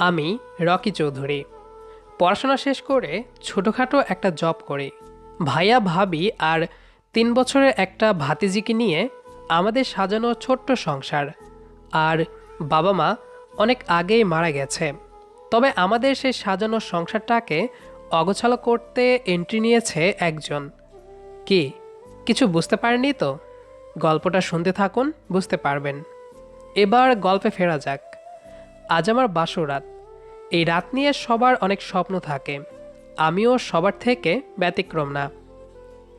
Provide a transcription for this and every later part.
আমি, রকি চৌধুরী। পড়াশোনা শেষ করে ছোটোখাটো একটা জব করি। ভাইয়া ভাবি আর তিন বছরের একটা ভাতিজিকে নিয়ে আমাদের সাজানো ছোট্ট সংসার। আর বাবা মা অনেক আগেই মারা গেছে। তবে আমাদের সেই সাজানো সংসারটাকে অগোছালো করতে এন্ট্রি নিয়েছে একজন। কি, কিছু বুঝতে পারেনি তো? গল্পটা শুনতে থাকুন, বুঝতে পারবেন। এবার গল্পে ফেরা যাক। আজ আমার বাসর রাত। এই রাত নিয়ে সবার অনেক স্বপ্ন থাকে। আমিও সবার থেকে ব্যতিক্রম না।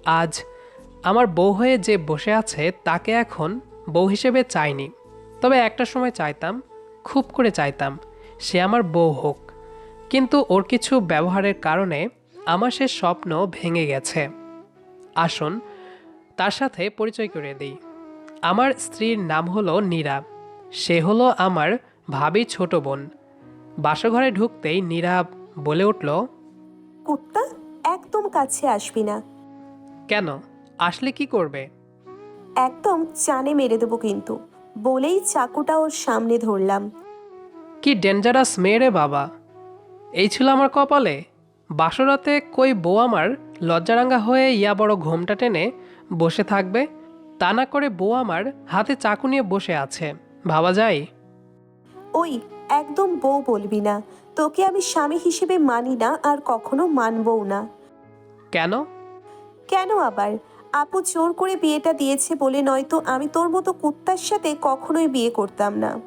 আজ আমার বউ হয়ে যে বসে আছে, তাকে এখন বউ হিসেবে চাইনি। তবে একটা সময় চাইতাম, খুব করে চাইতাম, সে আমার বউ হোক। কিন্তু ওর কিছু ব্যবহারের কারণে আমার সে স্বপ্ন ভেঙে গেছে। আসুন, তার সাথে পরিচয় করে দিই। আমার স্ত্রীর নাম হলো নীরা। সে হলো আমার ভাবি ছোট বোন। বাসঘরে ঢুকতেই নীরা বলে উঠল কুত্তা একদম কাছে আসবি না। কেন? আসলে কি করবে? একদম চানে মেরে দেবো কিন্তু। বলেই চাকুটা ওর সামনে ধরলাম। কি ডেঞ্জারাস মেয়ে রে বাবা। এই ছিল আমার কপালে। বাসরাতে কই বউ আমার লজ্জারাঙ্গা হয়ে ইয়া বড় ঘোমটা টেনে বসে থাকবে। তা না করে বউ আমার হাতে চাকু নিয়ে বসে আছে। ভাবা যায়? ওই একদম বউ বলবি না। তোকে আমি স্বামী হিসেবে মানি না আর কখনো মানবও না। কেন? কেন আবার? আপু জোর করে বিয়েটা দিয়েছে বলে নয়তো আমি তোর মতো কুত্তার সাথে কখনোই বিয়ে করতাম না।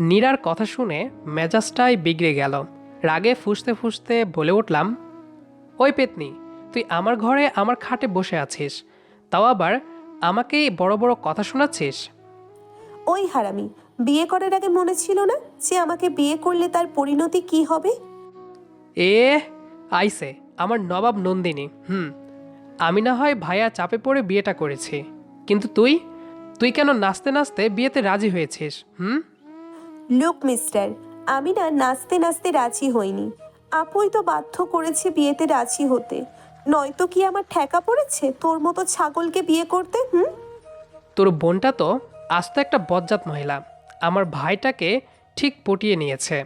নীরার কথা শুনে মেজাজটাই বিগড়ে গেল। রাগে ফুসতে ফুসতে বলে উঠলাম ওই পেতনি তুই আমার ঘরে আমার খাটে বসে আছিস তাও আবার আমাকেই বড় বড় কথা শোনাচ্ছিস? ওই হারামি বিয়ে করার আগে মনে ছিল না যে আমাকে বিয়ে করলে তার পরিণতি কি হবে? এ আইসে আমার নবাব নন্দিনী হুম আমি না হয় ভাইয়া চাপে পড়ে বিয়েটা করেছি। কিন্তু তুই? তুই কেন নাচতে নাচতে বিয়েতে রাজি হয়েছিস হুম? লুক মিস্টার আমি না নাচতে নাচতে রাজি হইনি। আপুই তো বাধ্য করেছে বিয়েতে রাজি হতে। নয়তো কি আমার ঠেকা পড়েছে তোর মতো ছাগলকে বিয়ে করতে হুম? তোর বোনটা তো আস্ত একটা বজ্জাত মহিলা। আমার ভাইটাকে ঠিক পটিয়ে নিয়েছে।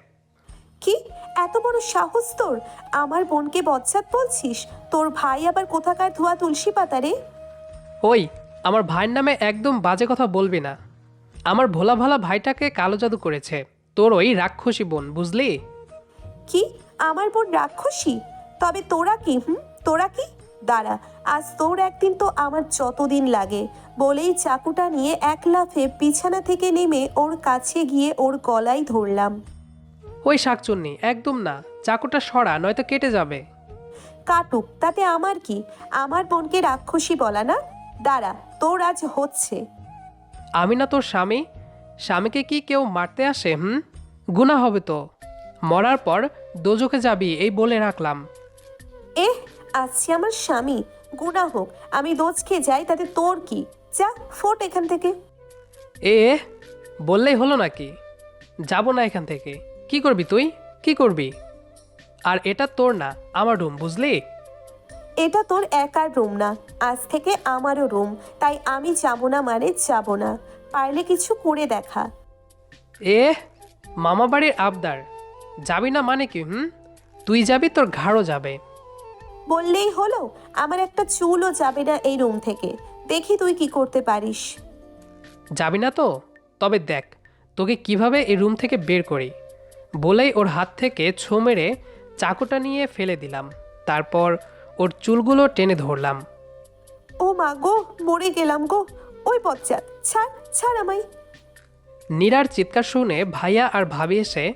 কি? এত বড় সাহস তোর? আমার বোনকে বজ্জাত বলছিস? তোর ভাই আবার কোথাকার ধোয়া তুলসী পাতা রে? ওই আমার ভাইয়ের নামে একদম বাজে কথা বলবি না। আমার ভোলা ভালা ভাইটাকে কালো জাদু করেছে। তোর ওই রাক্ষসী বোন বুঝলি? কি? আমার বোন রাক্ষসী? তবে তোরা কি হুম? তোরা কি? দাঁড়া আজ তোর একদিন তো আমার যতদিন লাগে। বলেই চাকুটা নিয়ে এক লাফে বিছানা থেকে নেমে ওর কাছে গিয়ে ওর গলায় ধরলাম। ওই শাকচুন্নি একদম না চাকুটা সরা নয়তো কেটে যাবে। কাটুক তাতে আমার কি? আমার বোনকে রাক্ষসী বলা না? দাঁড়া তোর আজ হচ্ছে। আমি না তোর স্বামী? স্বামীকে কি কেউ মারতে আসে হুম? গুণা হবে তো। মরার পর দোজোকে যাবি এই বলে রাখলাম। এহ আজকে আমার স্বামী। গুণা হোক আমি দোজ খেয়ে যাই তাতে তোর কি? যা ফোট এখান থেকে। এ বললেই হলো নাকি? যাব না এখান থেকে। কি করবি তুই? কি করবি? আর এটা তোর না আমার রুম বুঝলি? এটা তোর একার রুম না আজ থেকে আমারও রুম তাই আমি যাব না মানে যাব না। পারলে কিছু করে দেখা। এ মামা বাড়ির আবদার যাবি না মানে কি হুম? তুই যাবি তোর ঘাড়ও যাবে। বললেই হলো আমার একটা চুলও যাবে না এই রুম থেকে। দেখি তুই কি করতে পারিস। যাবি না তো? তবে দেখ তোকে কীভাবে এই রুম থেকে বের করি। বলেই ওর হাত থেকে ছো মেরে চাকুটা নিয়ে ফেলে দিলাম। তারপর ওর চুলগুলো টেনে ধরলাম। ও মা গো মরে গেলাম গো। ওই পশ্চাৎ ছাড় ছাড় আমায়। নীরার চিৎকার শুনে ভাইয়া আর ভাবি এসে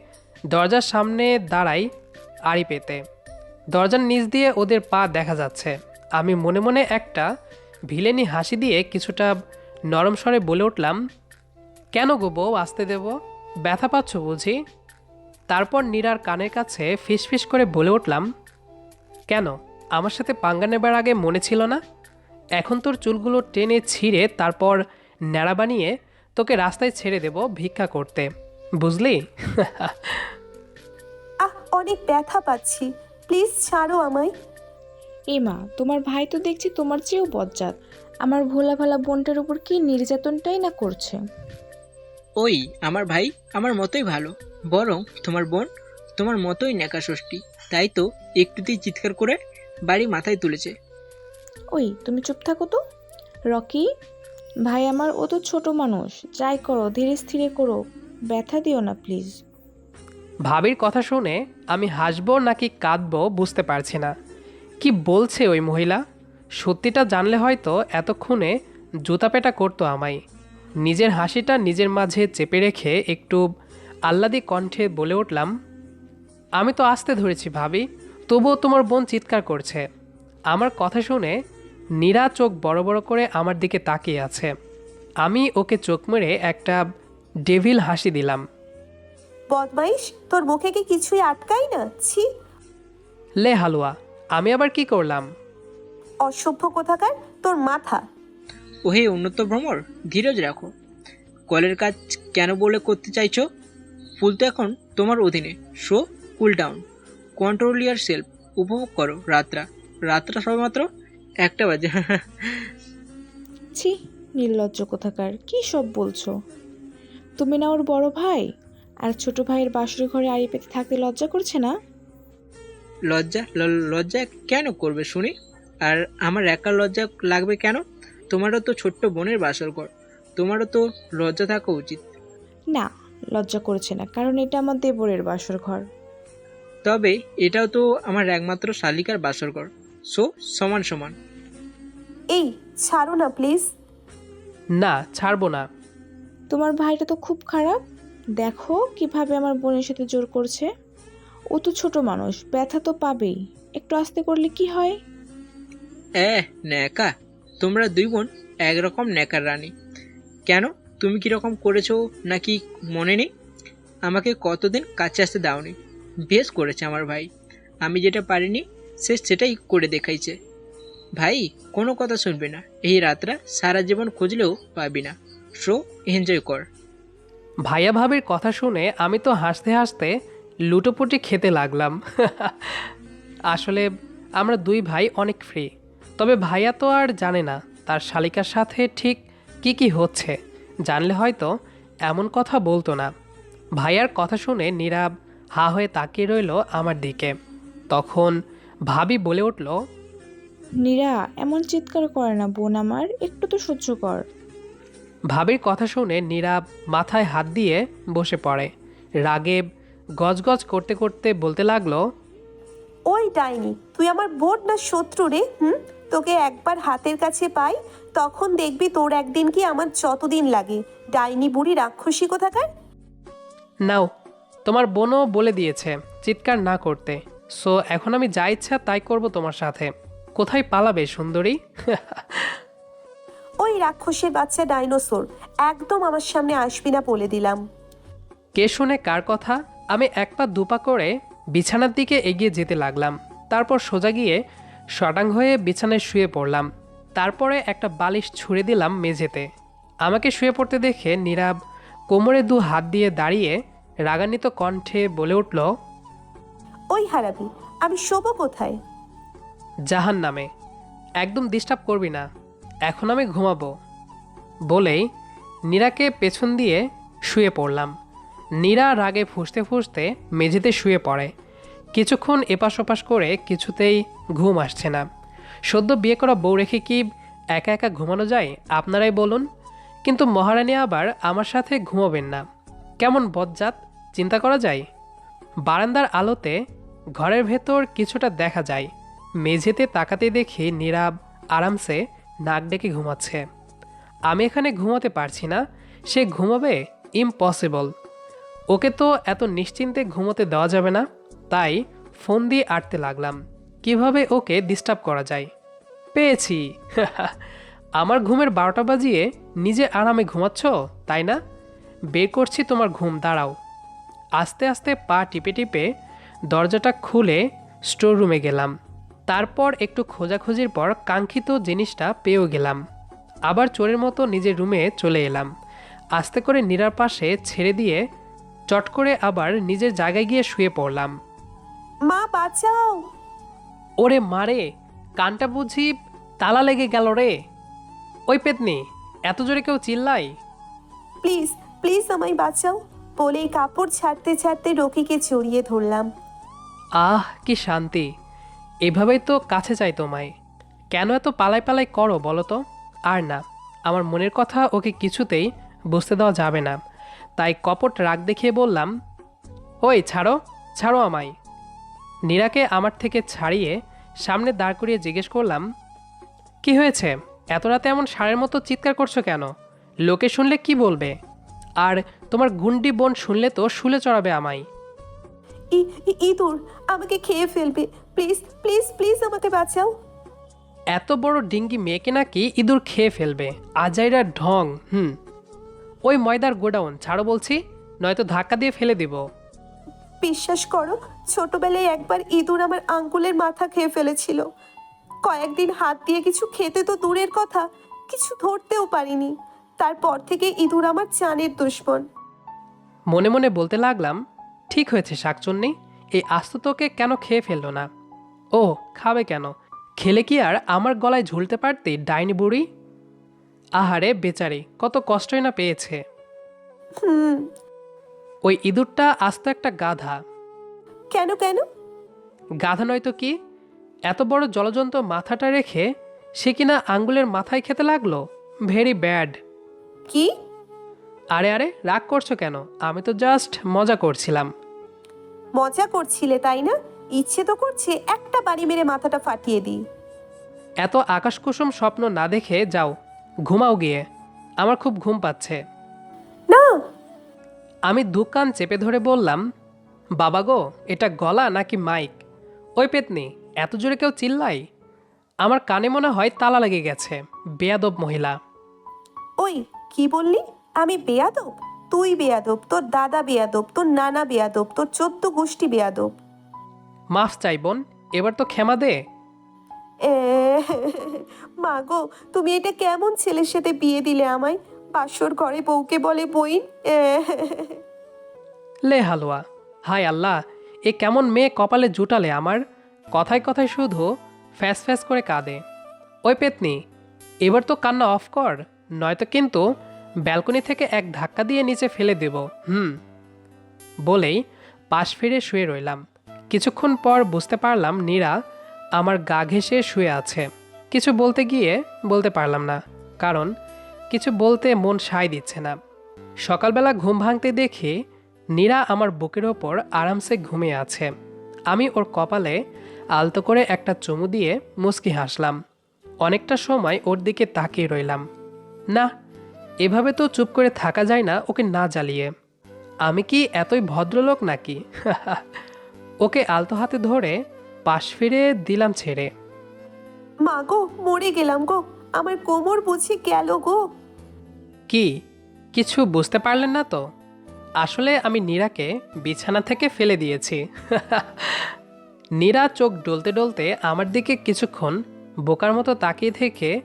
দরজার সামনে দাঁড়াই আড়ি পেতে। দরজার নিচ দিয়ে ওদের পা দেখা যাচ্ছে। আমি মনে মনে একটা ভিলেনি হাসি দিয়ে কিছুটা নরম স্বরে বলে উঠলাম, কেন গো বউ আসতে দেব? ব্যথা পাচ্ছ বুঝি? তারপর নীরার কানের কাছে ফিসফিস করে বলে উঠলাম, কেন? আমার সাথে পাঙ্গা নেবার আগে মনে ছিল না? এখন তোর চুলগুলো টেনে ছিঁড়ে তারপর ন্যাড়া বানিয়ে তোকে রাস্তায় ছেড়ে দেব ভিক্ষা করতে। বুঝলি? অনেক ব্যথা পাচ্ছি। প্লিজ ছাড়ো আমায়। এ মা তোমার ভাই তো দেখছি তোমার চেয়েও বজ্জাত। আমার ভোলা ভালা বোনটার উপর কি নির্যাতনটাই না করছে? ওই আমার ভাই আমার মতোই ভালো। বরং তোমার বোন তোমার মতোই নেকা ষষ্ঠী তাই তো একটুতেই চিৎকার করে বাড়ি মাথায় তুলেছে। ওই তুমি চুপ থাকো তো। রকি ভাই আমার ও তো ছোট মানুষ। যাই করো ধীরে স্থিরে করো। ব্যথা দিও না প্লিজ। ভাবির কথা শুনে আমি হাসব নাকি কাঁদবো বুঝতে পারছি না। কি বলছে ওই মহিলা? সত্যিটা জানলে হয়তো এতক্ষণে জুতাপেটা করতো আমায়। নিজের হাসিটা নিজের মাঝে চেপে রেখে একটু আহ্লাদি কণ্ঠে বলে উঠলাম, আমি তো আসতে ধরেছি ভাবি, তবুও তোমার বোন চিৎকার করছে। আমার কথা শুনে নীরা চোখ বড় বড় করে আমার দিকে তাকিয়ে আছে। আমি ওকে চোখ মেরে একটা ডেভিল হাসি দিলাম। বদমাইশ? তোর মুখে কি কিছুই আটকাই না? ছি। লে হালুয়া আমি আবার কি করলাম? অসভ্য কোথাকার? তোর মাথা। ওহে উন্নত ভ্রমর ধীরজ রাখো। কলের কাজ কেন বলে করতে চাইছো? ফুল তো এখন তোমার অধীনে। So cool down. Control yourself উপভোগ করো রাতটা রাতটা সবেমাত্র একটা বাজে। ছি নির্লজ্জ কোথাকার কি সব বলছো? তুমি না ওর বড় ভাই? আর ছোট ভাইয়ের বাসুর ঘরে আড়ি পেতে থাকতে লজ্জা করছে না? লজ্জা? ল- লজ্জা কেন করবে শুনি? আর আমার একা লজ্জা লাগবে কেন? তোমারও তো ছোট্ট বোনের বাসর ঘর। তোমারও তো লজ্জা থাকা উচিত। না লজ্জা করছে না কারণ এটা আমার দেবরের বাসর ঘর। তবে এটাও তো আমার একমাত্র শালিকার বাসর ঘর। সো সমান সমান। এই ছাড়ো না প্লিজ। না ছাড়বো না। তোমার ভাইটা তো খুব খারাপ। দেখো কীভাবে আমার বোনের সাথে জোর করছে। ও তো ছোট মানুষ, ব্যথা তো পাবেই। একটু আস্তে করলে কি হয়? এ, ন্যাকা, তোমরা দুই বোন একরকম ন্যাকার রানী। কেন? তুমি কীরকম করেছ নাকি মনে নেই? আমাকে কতদিন কাছে আসতে দাওনি। বেশ করেছে আমার ভাই। আমি যেটা পারিনি, সে সেটাই করে দেখাইছে। ভাই, কোনো কথা শুনবে না। এই রাতটা সারা জীবন খুঁজলেও পাবি না। সো এনজয় কর। ভাইয়া ভাবির কথা শুনে আমি তো হাসতে হাসতে লুটোপুটি খেতে লাগলাম। আসলে আমরা দুই ভাই অনেক ফ্রি তবে ভাইয়া তো আর জানে না তার শালিকার সাথে ঠিক কি কি হচ্ছে। জানলে হয়তো এমন কথা বলতো না। ভাইয়ার কথা শুনে নীরব হা হয়ে তাকিয়ে রইল আমার দিকে। তখন ভাবি বলে উঠল, নীরা, এমন চিৎকার করে না বোন আমার, একটু তো সহ্য কর। ভাবির কথা শুনে নীরব মাথায় হাত দিয়ে বসে পড়ে। রাগে গজগজ করতে করতে বলতে লাগল ওই ডাইনি তুই আমার বোন না শত্রু রে হুম? তোকে একবার হাতের কাছে পাই তখন দেখবি তোর একদিন কি আমার যতদিন লাগে। ডাইনি বুড়ি রাক্ষসী কোথাকার? নাও তোমার বোনও বলে দিয়েছে চিৎকার না করতে। সো এখন আমি যা ইচ্ছা তাই করব তোমার সাথে। কোথায় পালাবে সুন্দরী? রাক্ষসের বাচ্চা ডাইনোসর। একদম আমার সামনে আসবি না বলে দিলাম। কে শুনে কার কথা? আমি এক পা দুপা করে বিছানার দিকে এগিয়ে যেতে লাগলাম। তারপর সোজা গিয়ে শটাং হয়ে বিছানায় শুয়ে পড়লাম। তারপরে একটা বালিশ ছুঁড়ে দিলাম মেঝেতে। আমাকে শুয়ে পড়তে দেখে নীরব কোমরে দু হাত দিয়ে দাঁড়িয়ে রাগান্বিত কণ্ঠে বলে উঠল ওই হারাবি আমি শোবো কোথায়? জাহান নামে একদম ডিস্টার্ব করবি না। এখন আমি ঘুমাবো। বলেই নীরাকে পেছন দিয়ে শুয়ে পড়লাম। নীরা রাগে ফুসতে ফুসতে মেঝেতে শুয়ে পড়ে। কিছুক্ষণ এপাশ ওপাশ করে কিছুতেই ঘুম আসছে না। সদ্য বিয়ে করা বউ রেখে কি একা একা ঘুমানো যায়, আপনারাই বলুন। কিন্তু মহারানী আবার আমার সাথে ঘুমাবেন না। কেমন বজ্জাত, চিন্তা করা যায়? বারান্দার আলোতে ঘরের ভেতর কিছুটা দেখা যায়। মেঝেতে তাকাতে দেখি নীরব আরামসে নাক ডেকে ঘুমাচ্ছে। আমি এখানে ঘুমাতে পারছি না, সে ঘুমাবে ইম্পসিবল ওকে তো এত নিশ্চিন্তে ঘুমোতে দেওয়া যাবে না, তাই ফোন দিয়ে আটতে লাগলাম। কীভাবে ওকে ডিস্টার্ব করা যায়? পেয়েছি। আমার ঘুমের বারোটা বাজিয়ে নিজে আরামে ঘুমাচ্ছ, তাই না? বের করছি তোমার ঘুম, দাঁড়াও। আস্তে আস্তে পা টিপে টিপে দরজাটা খুলে স্টোর রুমে গেলাম। তারপর একটু খোঁজাখুঁজির পর কাঙ্ক্ষিত জিনিসটা পেয়েও গেলাম। আবার চোরের মতো নিজের রুমে চলে এলাম। আস্তে করে নীরার পাশে ছেড়ে দিয়ে চট করে আবার নিজের জায়গায় গিয়ে শুয়ে পড়লাম। মা বাঁচাও! ওরে মারে কানটা বুঝি তালা লেগে গেল রে। ওই পেতনি এত জোরে কেউ চিল্লাই প্লিজ প্লিজ আমায় বাঁচাও। বলেই কাপড় ছাড়তে ছাড়তে রকিকে জড়িয়ে ধরলাম। আহ কি শান্তি। এভাবেই তো কাছে চাই তোমায়। কেন এত পালাই পালাই করো বলো তো? আর না, আমার মনের কথা ওকে কিছুতেই বুঝতে দেওয়া যাবে না। তাই কপট রাগ দেখিয়ে বললাম, ওই, ছাড়ো ছাড়ো আমায়। নীরাকে আমার থেকে ছাড়িয়ে সামনে দাঁড় করিয়ে জিজ্ঞেস করলাম, কি হয়েছে? এত রাতে এমন সারের মতো চিৎকার করছ কেন? লোকে শুনলে কি বলবে? আর তোমার গুন্ডি বোন শুনলে তো শুলে চড়াবে আমায়। ইঁদুর, আমাকে খেয়ে ফেলবে। প্লিজ প্লিজ প্লিজ আমাকে বাঁচাও। এত বড় ডিঙ্গি মেয়েকে নাকি ইঁদুর খেয়ে ফেলবে। আজাইরা ঢং হুম। ওই ময়দার গোডাউন ছাড়ো বলছি নয়তো ধাক্কা দিয়ে ফেলে দিব। বিশ্বাস করো ছোটবেলায় একবার ইঁদুর আমার আঙ্গুলের মাথা খেয়ে ফেলেছিল। কয়েকদিন হাত দিয়ে কিছু খেতে তো দূরের কথা কিছু ধরতেও পারিনি। তারপর থেকে ইঁদুর আমার চানের দুশ্মন। মনে মনে বলতে লাগলাম ঠিক হয়েছে শাকচুন্নি এই আস্ত তোকে কেন খেয়ে ফেলল না? ও খাবে কেন? খেলে কি আর আমার গলায় ঝুলতে পারতে ডাইনি বুড়ি? আহারে বেচারি কত কষ্টই না পেয়েছে। হুম ওই ইঁদুরটা আস্ত একটা গাধা। কেন কেন? গাধা নয়তো কি? এত বড় জলজন্ত মাথাটা রেখে সে কিনা আঙ্গুলের মাথায় খেতে লাগল? Very bad. কি? আরে আরে রাগ করছ কেন? আমি তো জাস্ট মজা করছিলাম। মজা করছিলে তাই না? ইচ্ছে তো করছে একটা বাড়ি মেরে মাথাটা ফাটিয়ে দিই। এত আকাশকুসুম স্বপ্ন না দেখে যাও ঘুমাও গিয়ে। আমার খুব ঘুম পাচ্ছে। না! আমি দোকান চেপে ধরে বললাম বাবা গো এটা গলা নাকি মাইক? ওই পেতনি এত জোরে কেউ চিল্লাই আমার কানে মনে হয় তালা লেগে গেছে বেয়াদব মহিলা। ওই কি বললি? আমি বেয়াদব? তুই বেয়াদব তোর দাদা বেয়াদব তোর নানা বেয়াদব তোর চোদ্দ গোষ্ঠী বেয়াদব। মাফ চাই বোন। এবার তো ক্ষমা দে। এ, মা গো তুমি এটা কেমন ছেলের সাথে বিয়ে দিলে আমায়? বাসর ঘরে বউকে বলে বই? লে হালুয়া হায় আল্লাহ এ কেমন মেয়ে কপালে জুটালে আমার। কথায় কথায় শুধু ফ্যাস ফ্যাস করে কাঁদে। ওই পেতনি এবার তো কান্না অফ কর নয়তো কিন্তু ব্যালকনি থেকে এক ধাক্কা দিয়ে নিচে ফেলে দেব হুম। বলেই পাশ ফিরে শুয়ে রইলাম। কিছুক্ষণ পর বুঝতে পারলাম নীরা আমার গা ঘেঁষে শুয়ে আছে। কিছু বলতে গিয়ে বলতে পারলাম না, কারণ কিছু বলতে মন সায় দিচ্ছে না। সকালবেলা ঘুম ভাঙতে দেখি নীরা আমার বুকের ওপর আরামসে ঘুমিয়ে আছে। আমি ওর কপালে আলতো করে একটা চুমু দিয়ে মুচকি হাসলাম। অনেকটা সময় ওর দিকে তাকিয়ে রইলাম। না, এভাবে তো চুপ করে থাকা যায় না ওকে না জ্বালিয়ে। আমি কি এতই ভদ্রলোক নাকি? ওকে আলতো হাতে ধরে পাশ ফিরে দিলাম ছেড়ে। মা গো মরে গেলাম গো। আমার কোমর বুঝি গেল গো। কি? কিছু বুঝতে পারলেন না তো? আসলে আমি নীরাকে বিছানা থেকে ফেলে দিয়েছি। নীরা চোখ ডলতে ডলতে আমার দিকে কিছুক্ষণ বোকার মতো তাকিয়ে থেকে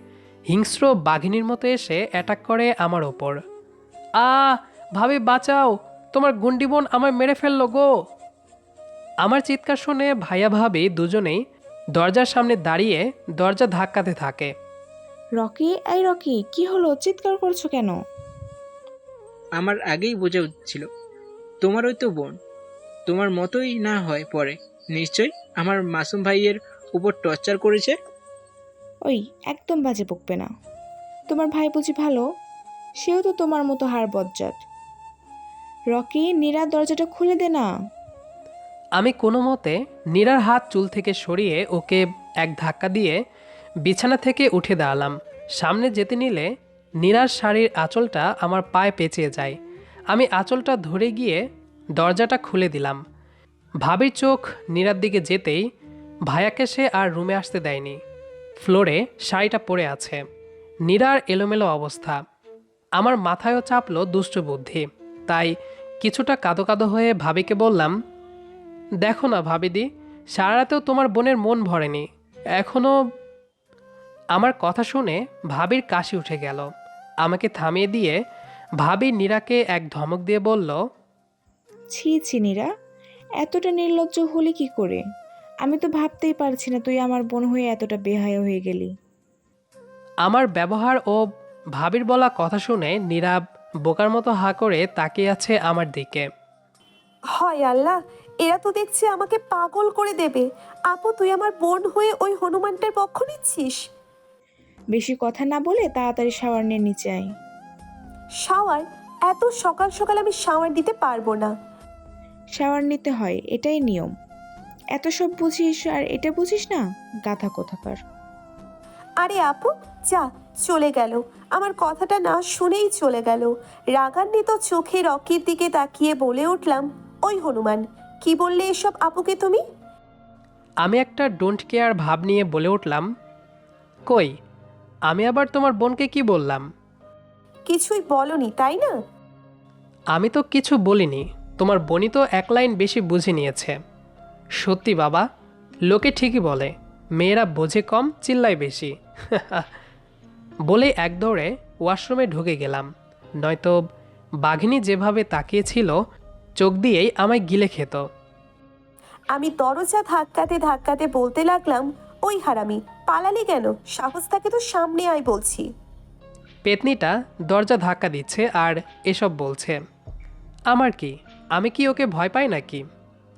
হিংস্র বাঘিনীর মতো এসে অ্যাটাক করে আমার ওপর। আ ভাবি বাঁচাও তোমার গুন্ডি বোন আমায় মেরে ফেলল গো। আমার চিৎকার শুনে ভাইয়া ভাবি দুজনেই দরজার সামনে দাঁড়িয়ে দরজা ধাক্কাতে থাকে। রকি এই রকি কি হলো? চিৎকার করছ কেন? আমার আগেই বোঝা উচিত তোমার ওই তো বোন। তোমার মতোই না হয় পরে। নিশ্চয়ই আমার মাসুম ভাইয়ের উপর টর্চার করেছে? ওই একদম বাজে বকবে না। তোমার ভাই বুঝি ভালো? সেও তো তোমার মতো হার বজ্জাত। রকি নীরা দরজাটা খুলে দে না। আমি কোনো মতে নীরার হাত চুল থেকে সরিয়ে ওকে এক ধাক্কা দিয়ে বিছানা থেকে উঠে দাঁড়ালাম। সামনে যেতে নিলে নীরার শাড়ির আঁচলটা আমার পায়ে পেঁচিয়ে যায়। আমি আঁচলটা ধরে গিয়ে দরজাটা খুলে দিলাম। ভাবির চোখ নীরার দিকে যেতেই ভায়াকে সে আর রুমে আসতে দেয়নি। ফ্লোরে শাড়িটা পড়ে আছে। নীরার এলোমেলো অবস্থা। আমার মাথায়ও চাপলো দুষ্ট বুদ্ধি। তাই কিছুটা কাদো কাদো হয়ে ভাবিকে বললাম দেখো না ভাবিদি সারা রাতেও তোমার বোনের মন ভরেনি। এখনও আমার কথা শুনে ভাবির কাশি উঠে গেল। আমাকে থামিয়ে দিয়ে ভাবি নীরাকে এক ধমক দিয়ে বলল ছি ছি নীরা এতটা নির্লজ্জ হলি কি করে? আমি তো ভাবতেই পারছি না তুই আমার বোন হয়ে এতটা বেহায়া হয়ে গেলি। আমার ব্যবহার ও ভাবির বলা কথা শুনে নীরা বোকার মতো হা করে তাকিয়ে আছে আমার দিকে। হয় আল্লাহ এরা তো দেখছি আমাকে পাগল করে দেবে। আপু তুই আমার বোন হয়ে ওই হনুমানটার পক্ষ নিচ্ছিস? বেশি কথা না বলে তাড়াতাড়ি শাওয়ার নিয়ে নিচে আয়। শাওয়ার? এত সকাল সকাল আমি শাওয়ার দিতে পারব না। শাওয়ার নিতে হয় এটাই নিয়ম। এত সব বুঝিস আর এটা বুঝিস না? গাধা কোথাকার। আরে আপু যা চলে গেল। আমার কথাটা না শুনেই চলে গেল। রাগান্বিত চোখে রকির দিকে তাকিয়ে বলে উঠলাম ওই হনুমান কি বললে এসব আপুকে তুমি? আমি একটা ডোন্ট কেয়ার ভাব নিয়ে বলে উঠলাম কই আমি আবার তোমার বোনকে কি বললাম? কিছুই বলনি তাই না? আমি তো কিছু বলিনি তোমার বোনই তো এক লাইন বেশি বুঝে নিয়েছে। সত্যি বাবা লোকে ঠিকই বলে মেয়েরা বোঝে কম চিল্লায় বেশি। বলে এক দৌড়ে ওয়াশরুমে ঢুকে গেলাম নয়তো বাঘিনী যেভাবে তাকিয়েছিল চোখ দিয়েই আমায় গিলে খেত। আমি দরজা ধাক্কাতে ধাক্কাতে বলতে লাগলাম ওই হারামি পালালি কেন? সাহস তাকে তো সামনে আয় বলছি। পেতনিটা দরজা ধাক্কা দিচ্ছে আর এসব বলছে আমার কি আমি কি ওকে ভয় পাই নাকি?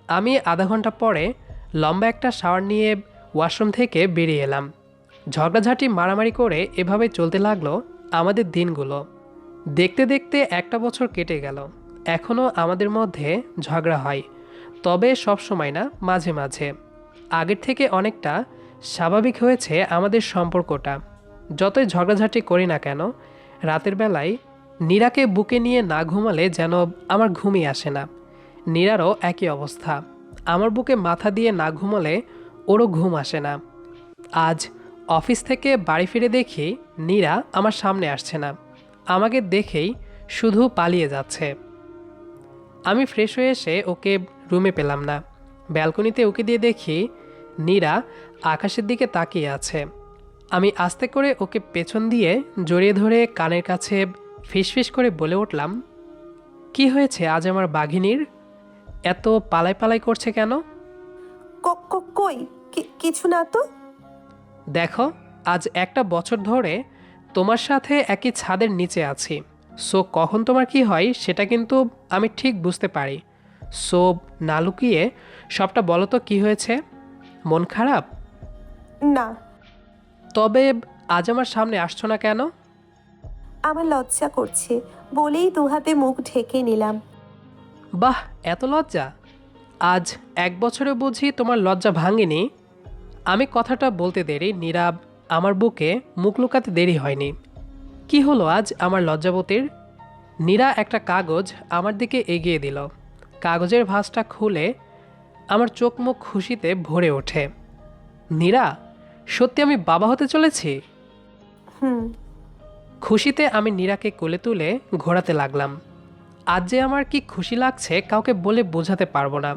আমি আধা ঘণ্টা পরে লম্বা একটা শাওয়ার নিয়ে ওয়াশরুম থেকে বেরিয়ে এলাম। ঝগড়াঝাটি মারামারি করে এভাবে চলতে লাগল আমাদের দিনগুলো। দেখতে দেখতে একটা বছর কেটে গেল। এখনও আমাদের মধ্যে ঝগড়া হয়, তবে সব সময় না, মাঝে মাঝে। আগের থেকে অনেকটা স্বাভাবিক হয়েছে আমাদের সম্পর্কটা। যতই ঝগড়াঝাটি করি না কেন, রাতের বেলায় নীরাকে বুকে নিয়ে না ঘুমালে যেন আমার ঘুমই আসে না। নীরারও একই অবস্থা। আমার বুকে মাথা দিয়ে না ঘুমালে ওরও ঘুম আসে না। আজ অফিস থেকে বাড়ি ফিরে দেখি নীরা আমার সামনে আসছে না। আমাকে দেখেই শুধু পালিয়ে যাচ্ছে। আমি ফ্রেশ হয়ে এসে ওকে রুমে পেলাম না। ব্যালকনিতে ওকে দিয়ে দেখি নীরা আকাশের দিকে তাকিয়ে আছে। আমি আস্তে করে ওকে পেছন দিয়ে জড়িয়ে ধরে কানের কাছে ফিসফিস করে বলে উঠলাম কি হয়েছে আজ আমার বাঘিনীর? এত পালাই পালাই করছে কেন? কই? কিছু না তো। দেখো আজ একটা বছর ধরে তোমার সাথে একই ছাদের নিচে আছি। সো কখন তোমার কি হয় সেটা কিন্তু আমি ঠিক বুঝতে পারি। সো না লুকিয়ে সবটা বলো তো কী হয়েছে? মন খারাপ? না। তবে আজ আমার সামনে আসছো না কেন? আমার লজ্জা করছে বলেই দুহাতে মুখ ঢেকে নিলাম। বাহ এত লজ্জা! আজ এক বছরে বুঝি তোমার লজ্জা ভাঙেনি। আমি কথাটা বলতে দেরি নীরব আমার বুকে মুখ লুকাতে দেরি হয়নি। কি হলো আজ আমার লজ্জাবতীর? নীরা একটা কাগজ আমার দিকে এগিয়ে দিল। কাগজের ভাঁজটা খুলে আমার চোখ মুখ খুশিতে ভরে ওঠে। নীরা সত্যি আমি বাবা হতে চলেছি? হুম। খুশিতে আমি নীরাকে কোলে তুলে ঘোরাতে লাগলাম। আজ যে আমার কি খুশি লাগছে কাউকে বলে বোঝাতে পারব না।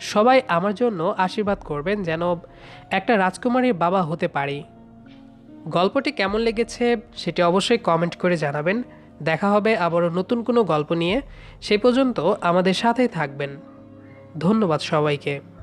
সবাই আমার জন্য আশীর্বাদ করবেন যেন একটা রাজকুমারীর বাবা হতে পারি। গল্পটি কেমন লেগেছে সেটি অবশ্যই কমেন্ট করে জানাবেন। দেখা হবে আবারও নতুন কোনো গল্প নিয়ে। সেই পর্যন্ত আমাদের সাথেই থাকবেন। ধন্যবাদ সবাইকে।